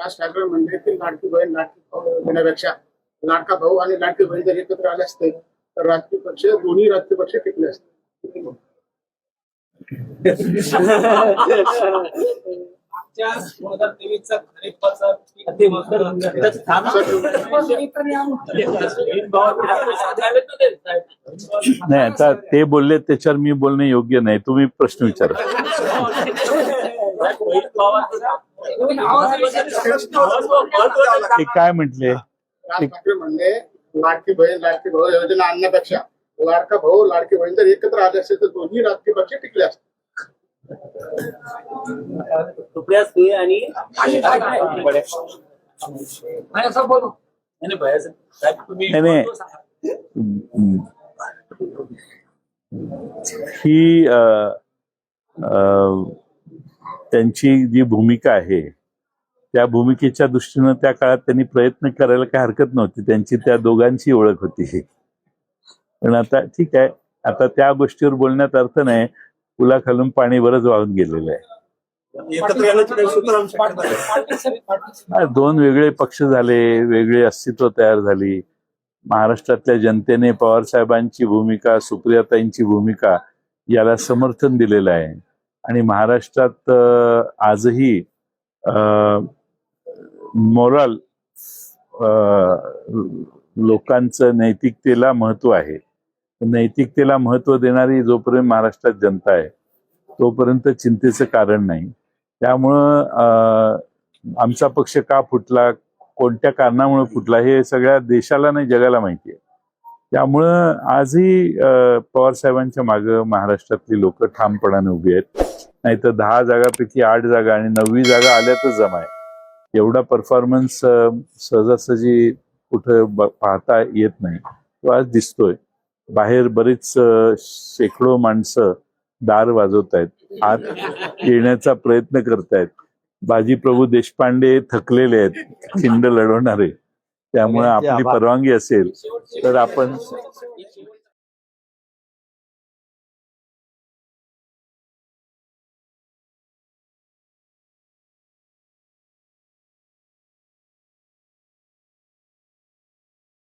राज ठाकरे की लाडकी बहीण लाडकी भाऊ देण्यापेक्षा लाडका भाऊ आणि लाडकी बहीण जर एकत्र आले असते तर राजकीय पक्ष दोन्ही राजकीय पक्ष टिकले असते. मागच्या दोन हजार तेवीसचा खरीपाचा पीक नाही आता ते बोलले त्याच्यावर मी बोलणे योग्य नाही. तुम्ही प्रश्न विचारा. ते काय म्हटले? राज ठाकरे म्हणले लाडकी बहीण लाडकी भाऊ योजना आणण्यापेक्षा लाडका भाऊ लाडकी बहीण जर एकत्र आले असते तर दोन्ही राजकीय पक्ष टिकले असते. सुप्रिया सुळे आणि. ही त्यांची जी भूमिका आहे त्या भूमिकेच्या दृष्टीनं त्या काळात त्यांनी प्रयत्न करायला काही हरकत नव्हती. त्यांची त्या दोघांची ओळख होती. पण आता ठीक आहे. आता त्या गोष्टीवर बोलण्यात अर्थ नाही. पुलाखालून पाणी बरंच वाहून गेलेलं आहे. दोन वेगळे पक्ष झाले वेगळी अस्तित्व तयार झाली. महाराष्ट्रातल्या जनतेने पवार साहेबांची भूमिका सुप्रियाताईंची भूमिका याला समर्थन दिलेलं आहे. आणि महाराष्ट्रात आजही मोरल लोकांचं नैतिकतेला महत्त्व आहे. नैतिकतेला महत्त्व देणारी जोपर्यंत महाराष्ट्रात जनता आहे तोपर्यंत चिंतेचं कारण नाही. त्यामुळं आमचा पक्ष का फुटला कोणत्या कारणामुळे फुटला हे सगळ्या देशाला नाही जगाला माहिती आहे. त्यामुळं आजही पवार साहेबांच्या मागं महाराष्ट्रातली लोक ठामपणाने उभी आहेत. नाहीतर दहा जागापैकी आठ जागा आणि नववी जागा आल्यातच जमा आहे एवढा परफॉर्मन्स सहजासहजी कुठं पाहता येत नाही. तो आज दिसतोय. बाहेर बरीच शेकडो माणसं दार वाजवत आहेत आत येण्याचा प्रयत्न करतायत. बाजीप्रभू देशपांडे थकलेले आहेत. खिंड लढवणारे. त्यामुळे आपली परवानगी असेल. तर आपण